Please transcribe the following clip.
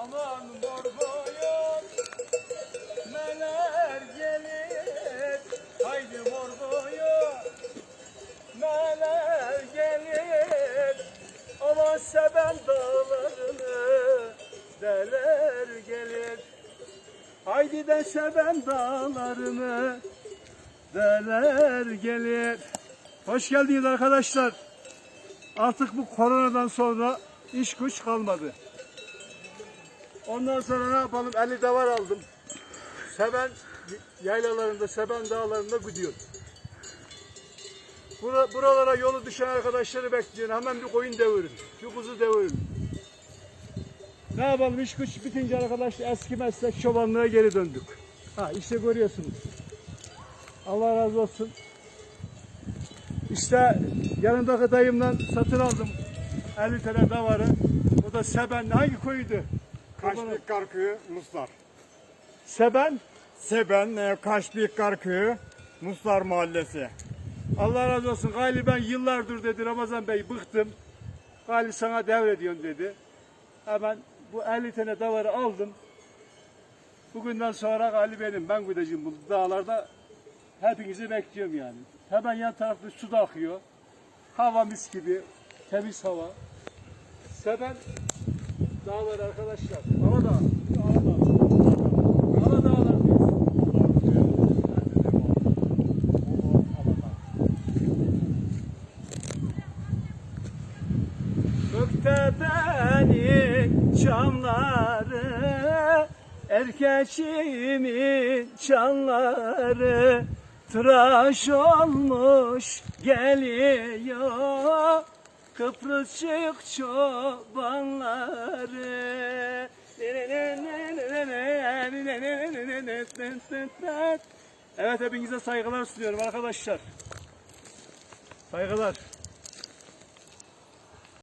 Konya'dan mor boyun Neler gelir Haydi mor boyun Neler gelir Ama seven dağlarını Deler gelir Haydi de seven dağlarını Deler gelir Hoş geldiniz arkadaşlar. Artık bu koronadan sonra iş güç kalmadı. Ondan sonra ne yapalım? 50 davar aldım. Seben yaylalarında, Seben dağlarında gidiyor. Bura, buralara yolu düşen arkadaşları bekliyorum. Hemen bir koyun devirin. Bir kuzu devirin. Ne yapalım? İş güç bitince arkadaşlar eski meslek çobanlığa geri döndük. Ha işte görüyorsunuz. Allah razı olsun. İşte yanındaki dayımdan satın aldım 50 tane davarı. O da Seben. Hangi koyuydu? Kaşbik Karköy'ü Muslar. Seben. Seben e, Kaşbik Karköy'ü Muslar Mahallesi. Allah razı olsun. Gali ben yıllardır dedi Ramazan Bey bıktım. Gali sana devrediyorum dedi. Hemen bu 50 tane davarı aldım. Bugünden sonra Gali benim. Ben gideceğim bu dağlarda. Hepinizi bekliyorum yani. Hemen yan tarafta su da akıyor. Hava mis gibi. Temiz hava. Seben dağları arkadaşlar. Aladağ. Aladağ. Aladağlar çanları Tıraş olmuş geliyor Kıbrısçık çobanları Evet hepinize saygılar sunuyorum arkadaşlar. Saygılar.